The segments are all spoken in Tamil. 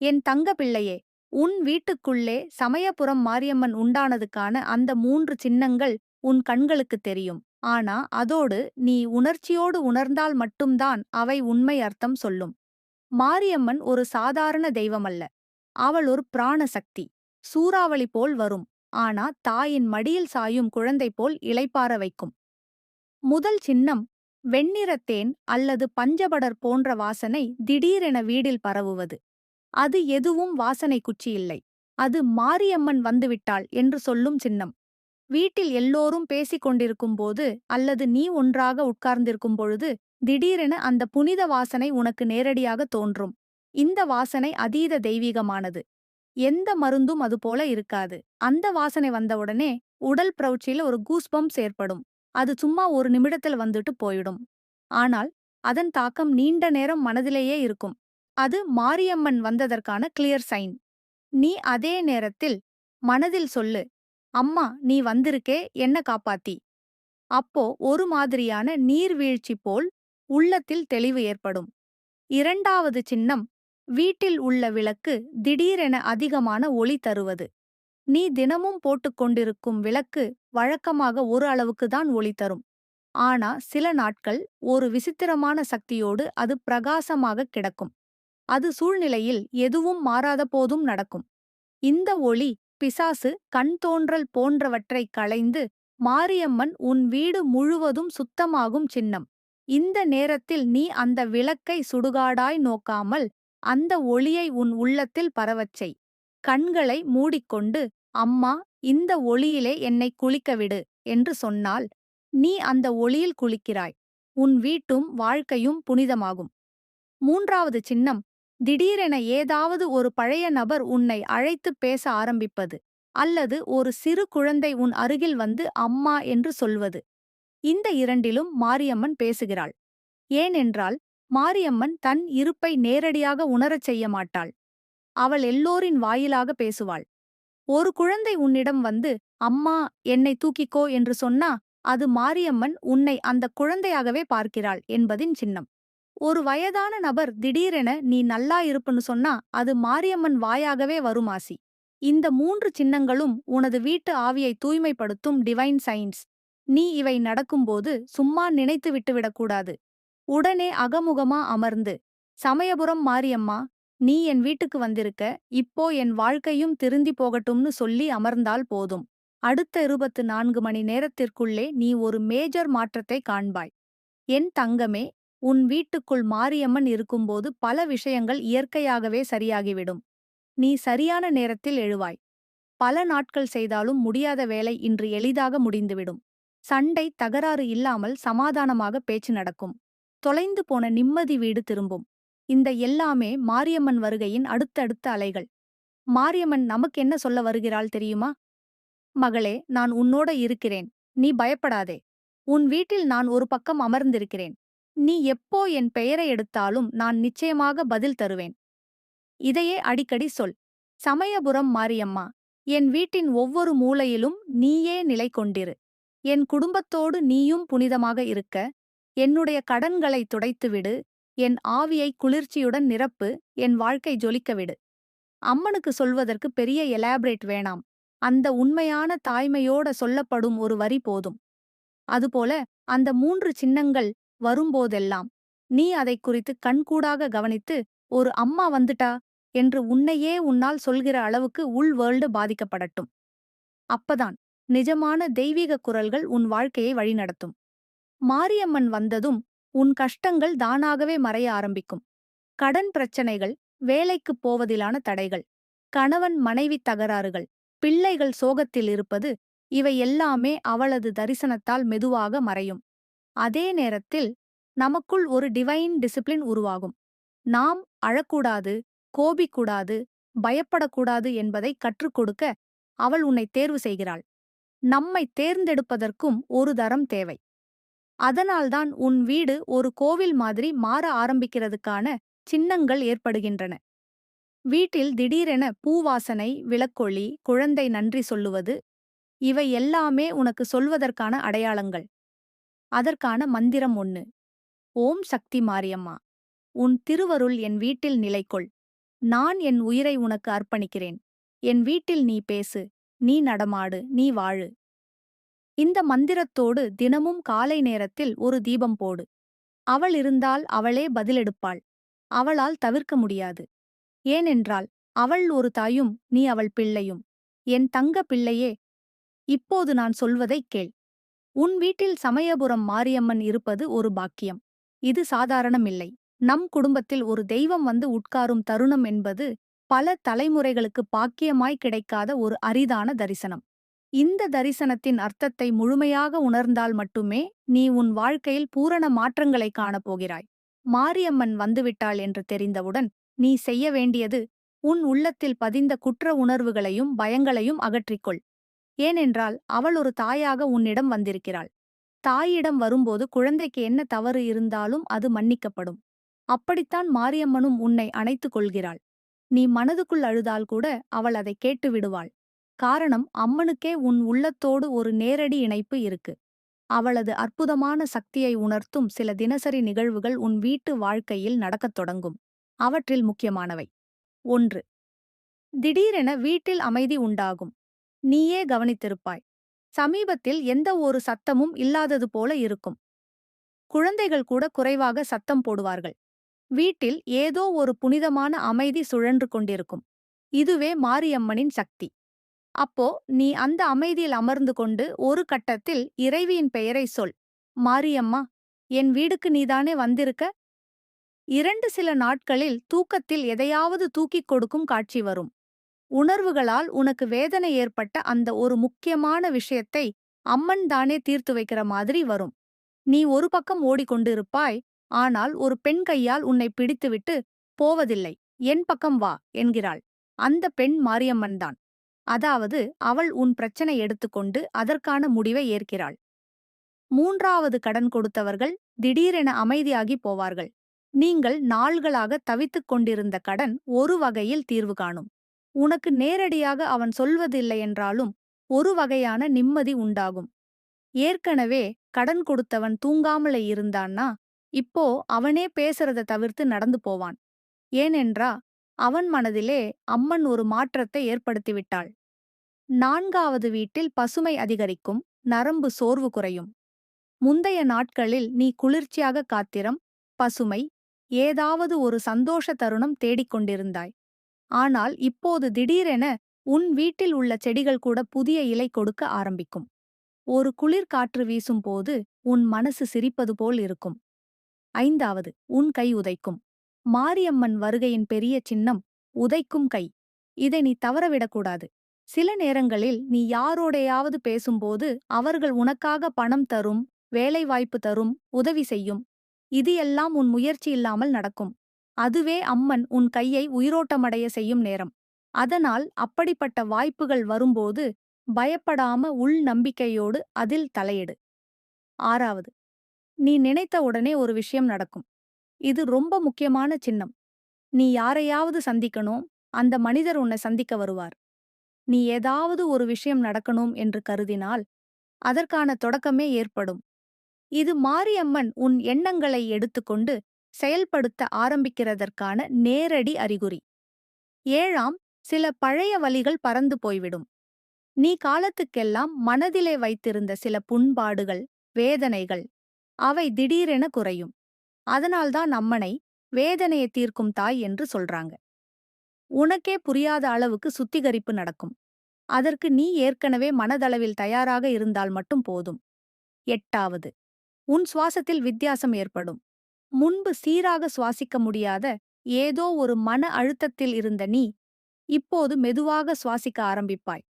என் தங்க பிள்ளையே உன் வீட்டுக்குள்ளே சமயபுரம் மாரியம்மன் உண்டானதுக்கான அந்த மூன்று சின்னங்கள் உன் கண்களுக்கு தெரியும். ஆனா அதோடு நீ உணர்ச்சியோடு உணர்ந்தால் மட்டும்தான் அவை உண்மை அர்த்தம் சொல்லும். மாரியம்மன் ஒரு சாதாரண தெய்வமல்ல. அவள் ஒரு பிராண சக்தி சூறாவளி போல் வரும். ஆனா தாயின் மடியில் சாயும் குழந்தை போல் இளைப்பார வைக்கும். முதல் சின்னம் வெண்ணிறத்தேன் அல்லது பஞ்சபடர் போன்ற வாசனை திடீரென வீடில் பரவுவது. அது எதுவும் வாசனை குச்சி இல்லை அது மாரியம்மன் வந்துவிட்டாள் என்று சொல்லும் சின்னம். வீட்டில் எல்லோரும் பேசிக் கொண்டிருக்கும்போது அல்லது நீ ஒன்றாக உட்கார்ந்திருக்கும் பொழுது திடீரென அந்த புனித வாசனை உனக்கு நேரடியாக தோன்றும். இந்த வாசனை அதீத தெய்வீகமானது. எந்த மருந்தும் அதுபோல இருக்காது. அந்த வாசனை வந்தவுடனே உடல் பிரவுச்சியில ஒரு கூஸ்பம்ஸ் ஏற்படும் அது சும்மா ஒரு நிமிடத்தில் வந்துட்டு போயிடும். ஆனால் அதன் தாக்கம் நீண்ட நேரம் மனதிலேயே இருக்கும். அது மாரியம்மன் வந்ததற்கான கிளியர் சைன் நீ அதே நேரத்தில் மனதில் சொல்லு அம்மா நீ வந்திருக்கே என்ன காப்பாத்தி. அப்போ ஒரு மாதிரியான நீர்வீழ்ச்சி போல் உள்ளத்தில் தெளிவு ஏற்படும். இரண்டாவது சின்னம் வீட்டில் உள்ள விளக்கு திடீரென அதிகமான ஒளி தருவது. நீ தினமும் போட்டுக்கொண்டிருக்கும் விளக்கு வழக்கமாக ஒரு அளவுக்கு தான் ஒளி தரும். ஆனா சில நாட்கள் ஒரு விசித்திரமான சக்தியோடு அது பிரகாசமாக கிடக்கும். அது சூழ்நிலையில் எதுவும் மாறாத போதும் நடக்கும். இந்த ஒளி பிசாசு கண் தோன்றல் போன்றவற்றை களைந்து மாரியம்மன் உன் வீடு முழுவதும் சுத்தமாகும் சின்னம். இந்த நேரத்தில் நீ அந்த விளக்கை சுடுகாடாய் நோக்காமல் அந்த ஒளியை உன் உள்ளத்தில் பரவச்செய் கண்களை மூடிக்கொண்டு அம்மா இந்த ஒளியிலே என்னை குளிக்கவிடு என்று சொன்னால் நீ அந்த ஒளியில் குளிக்கிறாய். உன் வீட்டும் வாழ்க்கையும் புனிதமாகும். மூன்றாவது சின்னம் திடீரென ஏதாவது ஒரு பழைய நபர் உன்னை அழைத்துப் பேச ஆரம்பிப்பது அல்லது ஒரு சிறு குழந்தை உன் அருகில் வந்து அம்மா என்று சொல்வது. இந்த இரண்டிலும் மாரியம்மன் பேசுகிறாள். ஏனென்றால் மாரியம்மன் தன் இருப்பை நேரடியாக உணரச் செய்ய மாட்டாள். அவள் எல்லோரின் வாயிலாக பேசுவாள். ஒரு குழந்தை உன்னிடம் வந்து அம்மா என்னை தூக்கிக்கோ என்று சொன்னா அது மாரியம்மன் உன்னை அந்த குழந்தையாகவே பார்க்கிறாள் என்பதின் சின்னம். ஒரு வயதான நபர் திடீரென நீ நல்லா இருப்புன்னு சொன்னா அது மாரியம்மன் வாயாகவே வருமாசி இந்த மூன்று சின்னங்களும் உனது வீட்டு ஆவியை தூய்மைப்படுத்தும் டிவைன் சயின்ஸ் நீ இவை நடக்கும்போது சும்மா நினைத்து விட்டுவிடக்கூடாது உடனே அகமுகமா அமர்ந்து சமயபுரம் மாரியம்மா நீ என் வீட்டுக்கு வந்திருக்க இப்போ என் வாழ்க்கையும் திருந்தி போகட்டும்னு சொல்லி அமர்ந்தால் போதும். அடுத்த இருபத்து நான்கு மணி நேரத்திற்குள்ளே நீ ஒரு மேஜர் மாற்றத்தை காண்பாய். என் தங்கமே உன் வீட்டுக்குள் மாரியம்மன் இருக்கும்போது பல விஷயங்கள் இயற்கையாகவே சரியாகிவிடும். நீ சரியான நேரத்தில் எழுவாய். பல நாட்கள் செய்தாலும் முடியாத வேலை இன்று எளிதாக முடிந்துவிடும். சண்டை தகராறு இல்லாமல் சமாதானமாக பேச்சு நடக்கும். தொலைந்து போன நிம்மதி வீடு திரும்பும். இந்த எல்லாமே மாரியம்மன் வருகையின் அடுத்தடுத்த அலைகள். மாரியம்மன் நமக்கு என்ன சொல்ல வருகிறாள் தெரியுமா? மகளே நான் உன்னோட இருக்கிறேன். நீ பயப்படாதே. உன் வீட்டில் நான் ஒரு பக்கம் அமர்ந்திருக்கிறேன். நீ எப்போ என் பெயரை எடுத்தாலும் நான் நிச்சயமாக பதில் தருவேன். இதையே அடிக்கடி சொல். சமயபுரம் மாரியம்மா என் வீட்டின் ஒவ்வொரு மூலையிலும் நீயே நிலை கொண்டிரு. என் குடும்பத்தோடு நீயும் புனிதமாக இருக்க. என்னுடைய கடன்களை துடைத்துவிடு. என் ஆவியை குளிர்ச்சியுடன் நிரப்பு. என் வாழ்க்கை ஜொலிக்கவிடு அம்மனுக்கு சொல்வதற்கு பெரிய எலாபரேட் வேணாம். அந்த உண்மையான தாய்மையோட சொல்லப்படும் ஒரு வரி போதும். அதுபோல அந்த மூன்று சின்னங்கள் வரும்போதெல்லாம் நீ அதை குறித்து கண்கூடாக கவனித்து ஒரு அம்மா வந்துட்டா? என்று உன்னையே உன்னால் சொல்கிற அளவுக்கு உள் வேர்ல்டு பாதிக்கப்படட்டும். அப்பதான் நிஜமான தெய்வீக குரல்கள் உன் வாழ்க்கையை வழிநடத்தும். மாரியம்மன் வந்ததும் உன் கஷ்டங்கள் தானாகவே மறைய ஆரம்பிக்கும். கடன் பிரச்சனைகள் வேலைக்குப் போவதிலான தடைகள் கணவன் மனைவி தகராறுகள் பிள்ளைகள் சோகத்தில் இருப்பது இவை எல்லாமே அவளது தரிசனத்தால் மெதுவாக மறையும். அதே நேரத்தில் நமக்குள் ஒரு டிவைன் டிசிப்ளின் உருவாகும். நாம் அழக்கூடாது கோபிக்கூடாது பயப்படக்கூடாது என்பதை கற்றுக் கொடுக்க அவள் உன்னை தேர்வு செய்கிறாள். நம்மை தேர்ந்தெடுப்பதற்கும் ஒரு தரம் தேவை. அதனால்தான் உன் வீடு ஒரு கோவில் மாதிரி மாற ஆரம்பிக்கிறதுக்கான சின்னங்கள் ஏற்படுகின்றன. வீட்டில் திடீரென பூவாசனை விளக்கொளி குழந்தை நன்றி சொல்லுவது இவை எல்லாமே உனக்கு சொல்வதற்கான அடையாளங்கள். அதற்கான மந்திரம் ஒன்று ஓம் சக்தி மாரியம்மா உன் திருவருள் என் வீட்டில் நிலைக்கொள் நான் என் உயிரை உனக்கு அர்ப்பணிக்கிறேன். என் வீட்டில் நீ பேசு நீ நடமாடு நீ வாழு இந்த மந்திரத்தோடு தினமும் காலை நேரத்தில் ஒரு தீபம் போடு. அவள் இருந்தால் அவளே பதிலெடுப்பாள். அவளால் தவிர்க்க முடியாது. ஏனென்றால் அவள் ஒரு தாயும் நீ அவள் பிள்ளையும். என் தங்க பிள்ளையே இப்போது நான் சொல்வதைக் கேள். உன் வீட்டில் சமயபுரம் மாரியம்மன் இருப்பது ஒரு பாக்கியம். இது சாதாரணமில்லை. நம் குடும்பத்தில் ஒரு தெய்வம் வந்து உட்காரும் தருணம் என்பது பல தலைமுறைகளுக்கு பாக்கியமாய் கிடைக்காத ஒரு அரிதான தரிசனம். இந்த தரிசனத்தின் அர்த்தத்தை முழுமையாக உணர்ந்தால் மட்டுமே நீ உன் வாழ்க்கையில் பூரண மாற்றங்களைக் காணப்போகிறாய். மாரியம்மன் வந்துவிட்டாள் என்று தெரிந்தவுடன் நீ செய்ய வேண்டியது உன் உள்ளத்தில் பதிந்த குற்ற உணர்வுகளையும் பயங்களையும் அகற்றிக்கொள். ஏனென்றால் அவள் ஒரு தாயாக உன்னிடம் வந்திருக்கிறாள். தாயிடம் வரும்போது குழந்தைக்கு என்ன தவறு இருந்தாலும் அது மன்னிக்கப்படும். அப்படித்தான் மாரியம்மனும் உன்னை அணைத்துக் கொள்கிறாள். நீ மனதுக்குள் அழுதால் கூட அவள் அதை கேட்டு விடுவாள். காரணம் அம்மனுக்கே உன் உள்ளத்தோடு ஒரு நேரடி இணைப்பு இருக்கு. அவளது அற்புதமான சக்தியை உணர்த்தும் சில தினசரி நிகழ்வுகள் உன் வீட்டு வாழ்க்கையில் நடக்கத் தொடங்கும். அவற்றில் முக்கியமானவை. ஒன்று. திடீரென வீட்டில் அமைதி உண்டாகும். நீயே கவனித்திருப்பாய். சமீபத்தில் எந்த ஒரு சத்தமும் இல்லாதது போல இருக்கும். குழந்தைகள் கூட குறைவாக சத்தம் போடுவார்கள். வீட்டில் ஏதோ ஒரு புனிதமான அமைதி சுழன்று கொண்டிருக்கும். இதுவே மாரியம்மனின் சக்தி. அப்போ நீ அந்த அமைதியில் அமர்ந்து கொண்டு ஒரு கட்டத்தில் இறைவியின் பெயரை சொல். மாரியம்மா என் வீடுக்கு நீதானே வந்திருக்க? இரண்டு சில நாட்களில் தூக்கத்தில் எதையாவது தூக்கிக் கொடுக்கும் காட்சி வரும். உணர்வுகளால் உனக்கு வேதனை ஏற்பட்ட அந்த ஒரு முக்கியமான விஷயத்தை அம்மன் தானே தீர்த்து வைக்கிற மாதிரி வரும். நீ ஒரு பக்கம் ஓடிக்கொண்டிருப்பாய் ஆனால் ஒரு பெண் கையால் உன்னை பிடித்துவிட்டு போவதில்லை. என் பக்கம் வா என்கிறாள். அந்த பெண் மாரியம்மன்தான் அதாவது அவள் உன் பிரச்சனை எடுத்துக்கொண்டு அதற்கான முடிவை ஏற்கிறாள். மூன்றாவது கடன் கொடுத்தவர்கள் திடீரென அமைதியாகி போவார்கள். நீங்கள் நாள்களாக தவித்துக் கொண்டிருந்த கடன் ஒரு வகையில் தீர்வு காணும். உனக்கு நேரடியாக அவன் சொல்வதில்லை என்றாலும் ஒரு வகையான நிம்மதி உண்டாகும். ஏற்கனவே கடன் கொடுத்தவன் தூங்காமலே இருந்தான்னா இப்போ அவனே பேசுறத தவிர்த்து நடந்து போவான். ஏனென்றா அவன் மனதிலே அம்மன் ஒரு மாற்றத்தை ஏற்படுத்திவிட்டாள். நான்காவது வீட்டில் பசுமை அதிகரிக்கும் நரம்பு சோர்வு குறையும். முந்தைய நாட்களில் நீ குளிர்ச்சியாக காத்திரம் பசுமை ஏதாவது ஒரு சந்தோஷ தருணம் தேடிக்கொண்டிருந்தாய். ஆனால் இப்போது திடீரென உன் வீட்டில் உள்ள செடிகள் கூட புதிய இலை கொடுக்க ஆரம்பிக்கும். ஒரு குளிர் காற்று வீசும்போது உன் மனசு சிரிப்பது போல் இருக்கும். ஐந்தாவது உன் கை உதைக்கும். மாரியம்மன் வருகையின் பெரிய சின்னம் உதைக்கும் கை. இதை நீ தவறவிடக்கூடாது சில நேரங்களில் நீ யாரோடையாவது பேசும்போது அவர்கள் உனக்காக பணம் தரும் வேலைவாய்ப்பு தரும் உதவி செய்யும். இது எல்லாம் உன் முயற்சி இல்லாமல் நடக்கும். அதுவே அம்மன் உன் கையை உயிரோட்டமடைய செய்யும் நேரம். அதனால் அப்படிப்பட்ட வாய்ப்புகள் வரும்போது பயப்படாம உள் நம்பிக்கையோடு அதில் தலையிடு. ஆறாவது நீ நினைத்த உடனே ஒரு விஷயம் நடக்கும். இது ரொம்ப முக்கியமான சின்னம். நீ யாரையாவது சந்திக்கணும் அந்த மனிதர் உன்னை சந்திக்க வருவார். நீ ஏதாவது ஒரு விஷயம் நடக்கணும் என்று கருதினால் அதற்கான தொடக்கமே ஏற்படும். இது மாரியம்மன் உன் எண்ணங்களை எடுத்துக்கொண்டு செயல்படுத்த ஆரம்பிக்கிறதற்கான நேரடி அறிகுறி. ஏழாம் சில பழைய வழிகள் பறந்து போய்விடும். நீ காலத்துக்கெல்லாம் மனதிலே வைத்திருந்த சில புண்பாடுகள் வேதனைகள் அவை திடீரென குறையும். அதனால்தான் அம்மனை வேதனையை தீர்க்கும் தாய் என்று சொல்றாங்க. உனக்கே புரியாத அளவுக்கு சுத்திகரிப்பு நடக்கும். அதற்கு நீ ஏற்கனவே மனதளவில் தயாராக இருந்தால் மட்டும் போதும். எட்டாவது உன் சுவாசத்தில் வித்தியாசம் ஏற்படும். முன்பு சீராக சுவாசிக்க முடியாத ஏதோ ஒரு மன அழுத்தத்தில் இருந்த நீ இப்போது மெதுவாக சுவாசிக்க ஆரம்பிப்பாய்.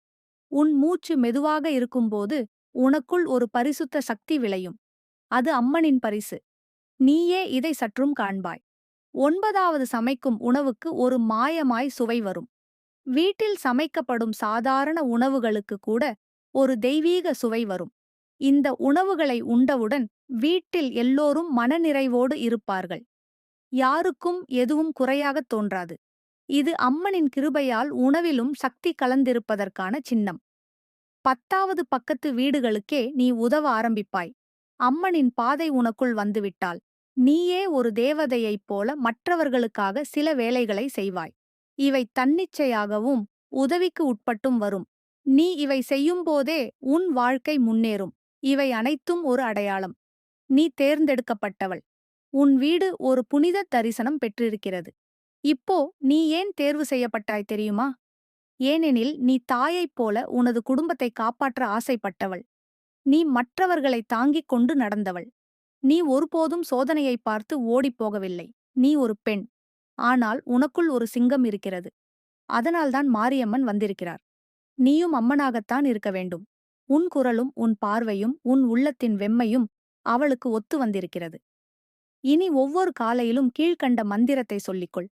உன் மூச்சு மெதுவாக இருக்கும்போது உனக்குள் ஒரு பரிசுத்த சக்தி விளையும். அது அம்மனின் பரிசு. நீயே இதை சற்றும் காண்பாய். ஒன்பதாவது சமைக்கும் உணவுக்கு ஒரு மாயமாய் சுவை வரும். வீட்டில் சமைக்கப்படும் சாதாரண உணவுகளுக்கு கூட ஒரு தெய்வீக சுவை வரும். இந்த உணவுகளை உண்டவுடன் வீட்டில் எல்லோரும் மனநிறைவோடு இருப்பார்கள். யாருக்கும் எதுவும் குறையாகத் தோன்றாது. இது அம்மனின் கிருபையால் உணவிலும் சக்தி கலந்திருப்பதற்கான சின்னம். பத்தாவது பக்கத்து வீடுகளுக்கே நீ உதவ ஆரம்பிப்பாய். அம்மனின் பாதை உனக்குள் வந்துவிட்டால் நீயே ஒரு தேவதையைப் போல மற்றவர்களுக்காக சில வேலைகளை செய்வாய். இவை தன்னிச்சையாகவும் உதவிக்கு உட்பட்டும் வரும். நீ இவை செய்யும்போதே உன் வாழ்க்கை முன்னேறும். இவை அனைத்தும் ஒரு அடையாளம். நீ தேர்ந்தெடுக்கப்பட்டவள். உன் வீடு ஒரு புனித தரிசனம் பெற்றிருக்கிறது. இப்போ நீ ஏன் தேர்வு செய்யப்பட்டாய் தெரியுமா? ஏனெனில் நீ தாயைப் போல உனது குடும்பத்தை காப்பாற்ற ஆசைப்பட்டவள். நீ மற்றவர்களை தாங்கிக் கொண்டு நடந்தவள். நீ ஒருபோதும் சோதனையை பார்த்து ஓடிப்போகவில்லை நீ ஒரு பெண். ஆனால் உனக்குள் ஒரு சிங்கம் இருக்கிறது. அதனால்தான் மாரியம்மன் வந்திருக்கிறார். நீயும் அம்மனாகத்தான் இருக்க வேண்டும். உன் குரலும் உன் பார்வையும் உன் உள்ளத்தின் வெம்மையும் அவளுக்கு ஒத்து வந்திருக்கிறது. இனி ஒவ்வொரு காலையிலும் கீழ்கண்ட மந்திரத்தை சொல்லிக்கொள்.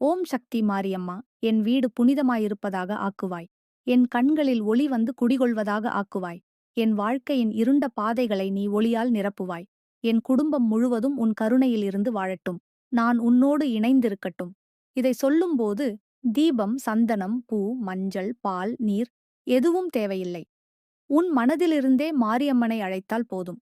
ஓம் சக்தி மாரியம்மா என் வீடு புனிதமாயிருப்பதாக ஆக்குவாய். என் கண்களில் ஒளி வந்து குடிகொள்வதாக ஆக்குவாய். என் வாழ்க்கையின் இருண்ட பாதைகளை நீ ஒளியால் நிரப்புவாய். என் குடும்பம் முழுவதும் உன் கருணையிலிருந்து வாழட்டும். நான் உன்னோடு இணைந்திருக்கட்டும் இதை சொல்லும்போது தீபம் சந்தனம் பூ மஞ்சள் பால் நீர் எதுவும் தேவையில்லை. உன் மனதிலிருந்தே மாரியம்மனை அழைத்தால் போதும்.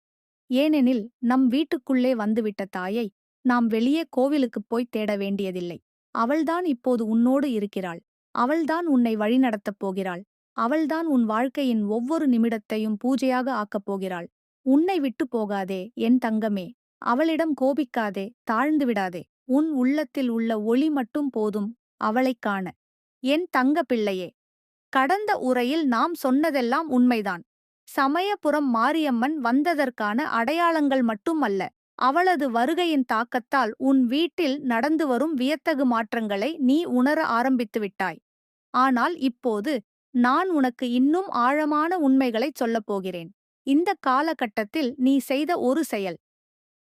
ஏனெனில் நம் வீட்டுக்குள்ளே வந்துவிட்ட தாயை நாம் வெளியே கோவிலுக்குப் போய் தேட வேண்டியதில்லை. அவள்தான் இப்போது உன்னோடு இருக்கிறாள். அவள்தான் உன்னை வழிநடத்தப் போகிறாள். அவள்தான் உன் வாழ்க்கையின் ஒவ்வொரு நிமிடத்தையும் பூஜையாக ஆக்கப் போகிறாள். உன்னை விட்டு போகாதே என் தங்கமே. அவளிடம் கோபிக்காதே தாழ்ந்து விடாதே. உன் உள்ளத்தில் உள்ள ஒளி மட்டும் போதும் அவளைக் காண. என் தங்க பிள்ளையே கடந்த உரையில் நாம் சொன்னதெல்லாம் உண்மைதான். சமயபுரம் மாரியம்மன் வந்ததற்கான அடையாளங்கள் மட்டுமல்ல அவளது வருகையின் தாக்கத்தால் உன் வீட்டில் நடந்து வரும் வியத்தகு மாற்றங்களை நீ உணர ஆரம்பித்து விட்டாய். ஆனால் இப்போது நான் உனக்கு இன்னும் ஆழமான உண்மைகளைச் சொல்லப் போகிறேன். இந்த காலகட்டத்தில் நீ செய்த ஒரு செயல்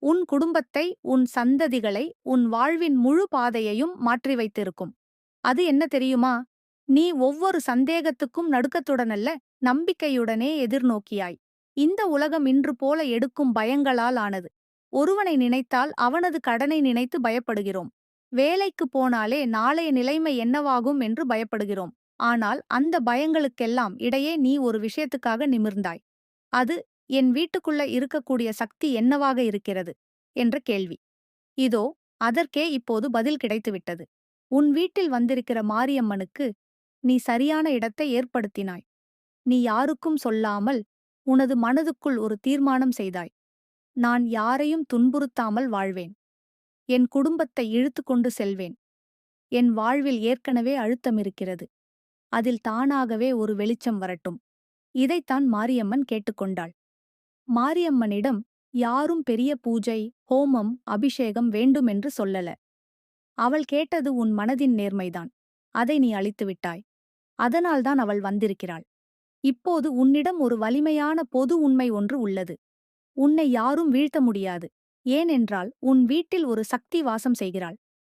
உன் குடும்பத்தை உன் சந்ததிகளை உன் வாழ்வின் முழு பாதையையும் மாற்றி வைத்திருக்கும். அது என்ன தெரியுமா? நீ ஒவ்வொரு சந்தேகத்துக்கும் நடுக்கத்துடனல்ல நம்பிக்கையுடனே எதிர்நோக்கியாய். இந்த உலகம் இன்று போல எடுக்கும் பயங்களால் ஆனது. ஒருவனை நினைத்தால் அவனது கடனை நினைத்து பயப்படுகிறோம். வேலைக்கு போனாலே நாளைய நிலைமை என்னவாகும் என்று பயப்படுகிறோம். ஆனால் அந்த பயங்களுக்கெல்லாம் இடையே நீ ஒரு விஷயத்துக்காக நிமிர்ந்தாய். அது என் வீட்டுக்குள்ள இருக்கக்கூடிய சக்தி என்னவாக இருக்கிறது? என்ற கேள்வி. இதோ அதற்கே இப்போது பதில் கிடைத்துவிட்டது. உன் வீட்டில் வந்திருக்கிற மாரியம்மனுக்கு நீ சரியான இடத்தை ஏற்படுத்தினாய். நீ யாருக்கும் சொல்லாமல் உனது மனதுக்குள் ஒரு தீர்மானம் செய்தாய். நான் யாரையும் துன்புறுத்தாமல் வாழ்வேன். என் குடும்பத்தை இழுத்து கொண்டு செல்வேன். என் வாழ்வில் ஏற்கனவே அழுத்தம் இருக்கிறது. அதில் தானாகவே ஒரு வெளிச்சம் வரட்டும். இதைத்தான் மாரியம்மன் கேட்டுக்கொண்டாள் மாரியம்மனிடம் யாரும் பெரிய பூஜை ஹோமம் அபிஷேகம் வேண்டுமென்று சொல்லல. அவள் கேட்டது உன் மனதின் நேர்மைதான். அதை நீ அழித்துவிட்டாய். அதனால்தான் அவள் வந்திருக்கிறாள். இப்போது உன்னிடம் ஒரு வலிமையான பொது உண்மை ஒன்று உள்ளது. உன்னை யாரும் வீழ்த்த முடியாது. ஏனென்றால் உன் வீட்டில் ஒரு சக்தி வாசம் செய்கிறாள்.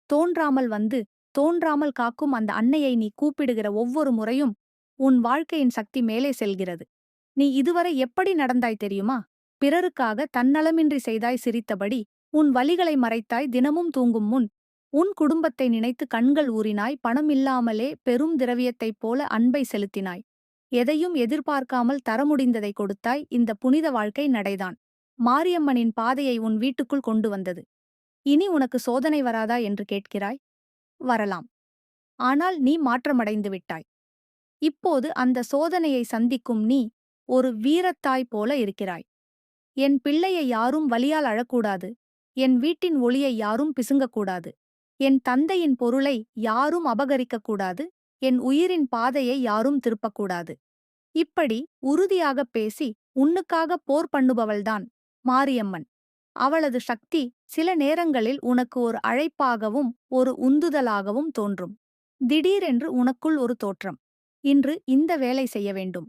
தோன்றாமல் வந்து தோன்றாமல் காக்கும் அந்த அன்னையை நீ கூப்பிடுகிற ஒவ்வொரு முறையும் உன் வாழ்க்கையின் சக்தி மேலே செல்கிறது. நீ இதுவரை எப்படி நடந்தாய் தெரியுமா? பிறருக்காக தன்னலமின்றி செய்தாய் சிரித்தபடி உன் வலிகளை மறைத்தாய் தினமும் தூங்கும் முன் உன் குடும்பத்தை நினைத்து கண்கள் ஊறினாய் பணம் இல்லாமலே பெரும் திரவியத்தைப் போல அன்பை செலுத்தினாய். எதையும் எதிர்பார்க்காமல் தர முடிந்ததை கொடுத்தாய் இந்த புனித வாழ்க்கை நடைதான். மாரியம்மனின் பாதையை உன் வீட்டுக்குள் கொண்டு வந்தது. இனி உனக்கு சோதனை வராதா என்று கேட்கிறாய்? வரலாம். ஆனால் நீ மாற்றமடைந்து விட்டாய். இப்போது அந்த சோதனையை சந்திக்கும் நீ ஒரு வீரத்தாய் போல இருக்கிறாய். என் பிள்ளையை யாரும் வலியால் அழக்கூடாது. என் வீட்டின் ஒளியை யாரும் பிசுங்கக்கூடாது. என் தந்தையின் பொருளை யாரும் அபகரிக்கக்கூடாது. என் உயிரின் பாதையை யாரும் திருப்பக்கூடாது. இப்படி உறுதியாகப் பேசி உன்னுக்காக போர் பண்ணுபவள்தான் மாரியம்மன். அவளது சக்தி சில நேரங்களில் உனக்கு ஒரு அழைப்பாகவும் ஒரு உந்துதலாகவும் தோன்றும். திடீரென்று உனக்குள் ஒரு தோற்றம். இன்று இந்த வேலை செய்ய வேண்டும்.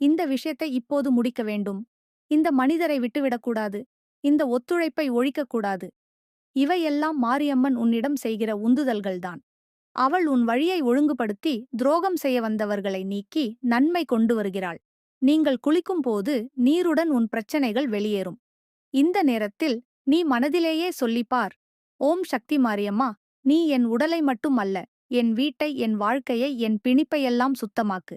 இந்த விஷயத்தை இப்போது முடிக்க வேண்டும். இந்த மனிதரை விட்டுவிடக்கூடாது. இந்த ஒத்துழைப்பை ஒழிக்கக்கூடாது. இவையெல்லாம் மாரியம்மன் உன்னிடம் செய்கிற உந்துதல்கள்தான். அவள் உன் வழியை ஒழுங்குபடுத்தி துரோகம் செய்ய வந்தவர்களை நீக்கி நன்மை கொண்டு வருகிறாள். நீங்கள் குளிக்கும் போது நீருடன் உன் பிரச்சனைகள் வெளியேறும். இந்த நேரத்தில் நீ மனதிலேயே சொல்லிப்பார் ஓம் சக்தி மாரியம்மா நீ என் உடலை மட்டும் அல்ல என் வீட்டை என் வாழ்க்கையை என் பிணிப்பையெல்லாம் சுத்தமாக்கு.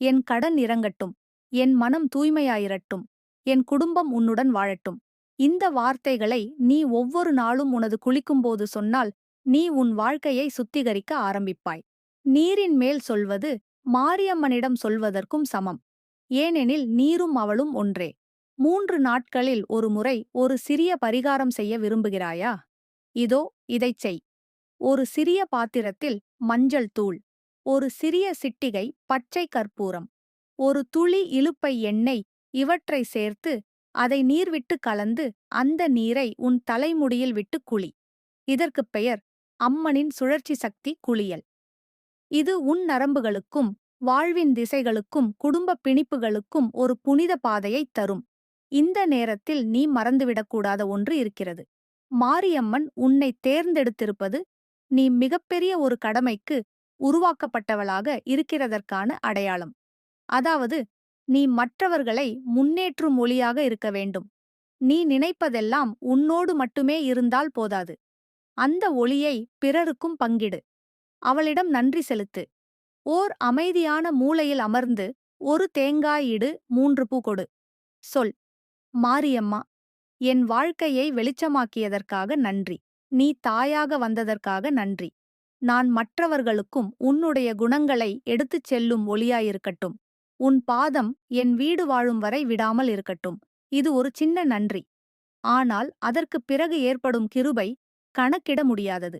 என் கடன் இறங்கட்டும் என் மனம் தூய்மையாயிரட்டும் என் குடும்பம் உன்னுடன் வாழட்டும். இந்த வார்த்தைகளை நீ ஒவ்வொரு நாளும் உனது குளிக்கும்போது சொன்னால் நீ உன் வாழ்க்கையை சுத்திகரிக்க ஆரம்பிப்பாய். நீரின் மேல் சொல்வது மாரியம்மனிடம் சொல்வதற்கும் சமம். ஏனெனில் நீரும் அவளும் ஒன்றே. மூன்று நாட்களில் ஒரு முறை ஒரு சிறிய பரிகாரம் செய்ய விரும்புகிறாயா? இதோ இதைச் செய். ஒரு சிறிய பாத்திரத்தில் மஞ்சள் தூள். ஒரு சிறிய சிட்டிகை பச்சை கற்பூரம். ஒரு துளி இழுப்பை எண்ணெய் இவற்றை சேர்த்து அதை நீர்விட்டு கலந்து அந்த நீரை உன் தலைமுடியில் விட்டு குளி இதற்குப் பெயர் அம்மனின் சுழற்சி சக்தி குளியல். இது உன் நரம்புகளுக்கும் வாழ்வின் திசைகளுக்கும் குடும்ப பிணிப்புகளுக்கும் ஒரு புனித பாதையைத் தரும். இந்த நேரத்தில் நீ மறந்துவிடக்கூடாத ஒன்று இருக்கிறது. மாரியம்மன் உன்னை தேர்ந்தெடுத்திருப்பது நீ மிகப்பெரிய ஒரு கடமைக்கு உருவாக்கப்பட்டவளாக இருக்கிறதற்கான அடையாளம். அதாவது நீ மற்றவர்களை முன்னேற்றும் ஒளியாக இருக்க வேண்டும். நீ நினைப்பதெல்லாம் உன்னோடு மட்டுமே இருந்தால் போதாது. அந்த ஒளியை பிறருக்கும் பங்கிடு. அவளிடம் நன்றி செலுத்து. ஓர் அமைதியான மூலையில் அமர்ந்து ஒரு தேங்காய் இடு மூன்று பூ கொடு. சொல். மாரியம்மா என் வாழ்க்கையை வெளிச்சமாக்கியதற்காக நன்றி. நீ தாயாக வந்ததற்காக நன்றி. நான் மற்றவர்களுக்கும் உன்னுடைய குணங்களை எடுத்துச் செல்லும் ஒளியாயிருக்கட்டும். உன் பாதம் என் வீடு வாழும் வரை விடாமல் இருக்கட்டும். இது ஒரு சின்ன நன்றி. ஆனால் அதற்குப் பிறகு ஏற்படும் கிருபை கணக்கிட முடியாதது.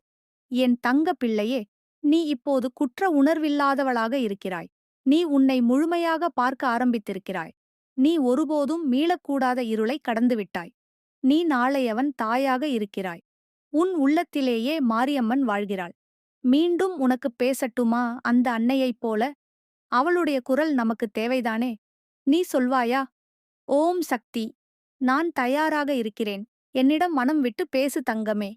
என் தங்க பிள்ளையே நீ இப்போது குற்ற உணர்வில்லாதவளாக இருக்கிறாய். நீ உன்னை முழுமையாக பார்க்க ஆரம்பித்திருக்கிறாய். நீ ஒருபோதும் மீளக்கூடாத இருளை கடந்துவிட்டாய். நீ நாளையவன் தாயாக இருக்கிறாய். உன் உள்ளத்திலேயே மாரியம்மன் வாழ்கிறாள். மீண்டும் உனக்குப் பேசட்டுமா அந்த அன்னையைப் போல? அவளுடைய குரல் நமக்குத் தேவைதானே? நீ சொல்வாயா? ஓம் சக்தி நான் தயாராக இருக்கிறேன். என்னிடம் மனம் விட்டு பேசு தங்கமே.